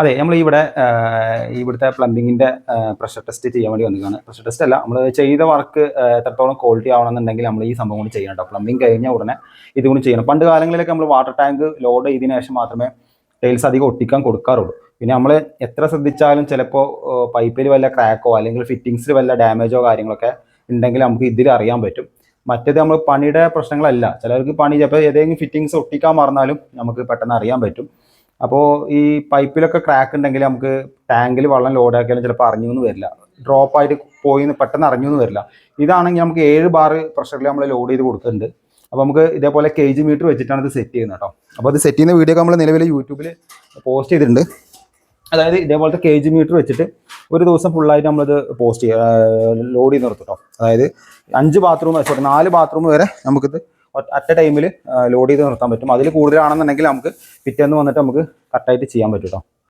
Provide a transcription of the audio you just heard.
അതെ നമ്മൾ ഇവിടെ ഇവിടുത്തെ പ്ലംബിങ്ങിന്റെ പ്രഷർ ടെസ്റ്റ് ചെയ്യാൻ വേണ്ടി വന്നതാണ് പ്രഷർ ടെസ്റ്റ് അല്ല നമ്മൾ ചെയ്ത വർക്ക് എത്രത്തോളം ക്വാളിറ്റി ആവണമെന്നുണ്ടെങ്കിൽ നമ്മൾ ഈ സംഭവം കൂടി ചെയ്യണം കേട്ടോ. പ്ലംബിങ് കഴിഞ്ഞ ഉടനെ ഇത് കൂടി ചെയ്യണം. പണ്ട് കാലങ്ങളിലൊക്കെ നമ്മൾ വാട്ടർ ടാങ്ക് ലോഡ് ചെയ്തതിനു ശേഷം മാത്രമേ ടൈൽസ് അധികം ഒട്ടിക്കാൻ കൊടുക്കാറുള്ളൂ. പിന്നെ നമ്മൾ എത്ര ശ്രദ്ധിച്ചാലും ചിലപ്പോൾ പൈപ്പിൽ വല്ല ക്രാക്കോ അല്ലെങ്കിൽ ഫിറ്റിങ്സിൽ വല്ല ഡാമേജോ കാര്യങ്ങളൊക്കെ ഉണ്ടെങ്കിൽ നമുക്ക് ഇതിൽ അറിയാൻ പറ്റും. മറ്റേത് നമ്മൾ പണിയുടെ പ്രശ്നങ്ങളല്ല. ചിലർക്ക് പണി ചിലപ്പോൾ ഏതെങ്കിലും ഫിറ്റിങ്സ് ഒട്ടിക്കാൻ മറന്നാലും നമുക്ക് പെട്ടെന്ന് അറിയാൻ പറ്റും. അപ്പോൾ ഈ പൈപ്പിലൊക്കെ ക്രാക്ക് ഉണ്ടെങ്കിൽ നമുക്ക് ടാങ്കിൽ വെള്ളം ലോഡ് ആക്കിയാലും ചിലപ്പോൾ അറിഞ്ഞു എന്ന് വരില്ല. ഡ്രോപ്പ് ആയിട്ട് പോയി പെട്ടെന്ന് അറിഞ്ഞു എന്ന് വരില്ല. ഇതാണെങ്കിൽ നമുക്ക് ഏഴ് ബാർ പ്രഷറിൽ നമ്മൾ ലോഡ് ചെയ്ത് കൊടുക്കുന്നുണ്ട്. അപ്പോൾ നമുക്ക് ഇതേപോലെ കെ ജി മീറ്റർ വെച്ചിട്ടാണ് ഇത് സെറ്റ് ചെയ്യുന്നത് കേട്ടോ അപ്പോൾ അത് സെറ്റ് ചെയ്യുന്ന വീഡിയോ ഒക്കെ നമ്മൾ നിലവിൽ യൂട്യൂബിൽ പോസ്റ്റ് ചെയ്തിട്ടുണ്ട്. അതായത് ഇതേപോലത്തെ കെ ജി മീറ്റർ വെച്ചിട്ട് ഒരു ദിവസം ഫുള്ളായിട്ട് നമ്മളിത് പോസ്റ്റ് ചെയ്യുക ലോഡ് ചെയ്ത് നിർത്തും കേട്ടോ അതായത് അഞ്ച് ബാത്റൂം സോറി നാല് ബാത്റൂം വരെ നമുക്കിത് അറ്റ് ടൈമിൽ ലോഡ് ചെയ്ത് നിർത്താൻ പറ്റും. അതിൽ കൂടുതലാണെന്നുണ്ടെങ്കിൽ നമുക്ക് പിറ്റേന്ന് വന്നിട്ട് നമുക്ക് കറക്റ്റായിട്ട് ചെയ്യാൻ പറ്റും കേട്ടോ